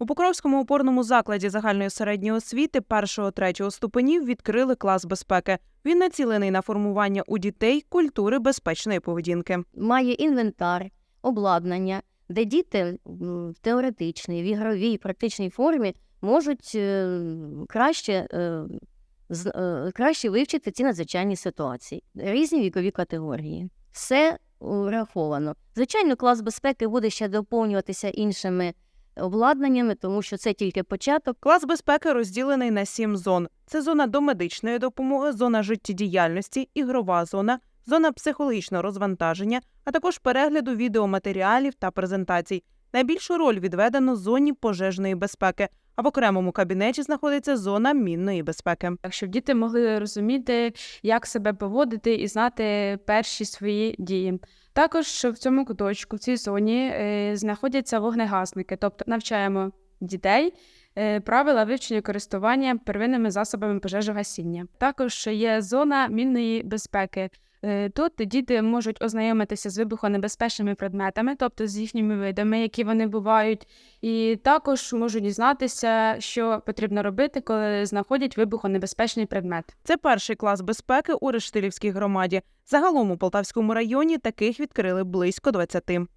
У Покровському опорному закладі загальної середньої освіти першого-третього ступенів відкрили клас безпеки. Він націлений на формування у дітей культури безпечної поведінки. має інвентар, обладнання, де діти в теоретичній, в ігровій, практичній формі можуть е, краще, е, е, краще вивчити ці надзвичайні ситуації, різні вікові категорії. Все враховано. Звичайно, клас безпеки буде ще доповнюватися іншими обладнаннями, тому що це тільки початок. Клас безпеки розділений на сім зон: це зона домедичної допомоги, зона життєдіяльності, ігрова зона, зона психологічного розвантаження, а також перегляду відеоматеріалів та презентацій. Найбільшу роль відведено зоні пожежної безпеки, а в окремому кабінеті знаходиться зона мінної безпеки. Так, щоб діти могли розуміти, як себе поводити і знати перші свої дії. Також в цьому куточку, в цій зоні, е, знаходяться вогнегасники, тобто навчаємо дітей правила вивчення користування первинними засобами пожежогасіння. Також є зона мінної безпеки. Е, Тут діти можуть ознайомитися з вибухонебезпечними предметами, тобто з їхніми видами, які вони бувають, і також можуть дізнатися, що потрібно робити, коли знаходять вибухонебезпечний предмет. Це перший клас безпеки у Рештилівській громаді. Загалом у Полтавському районі таких відкрили близько 20.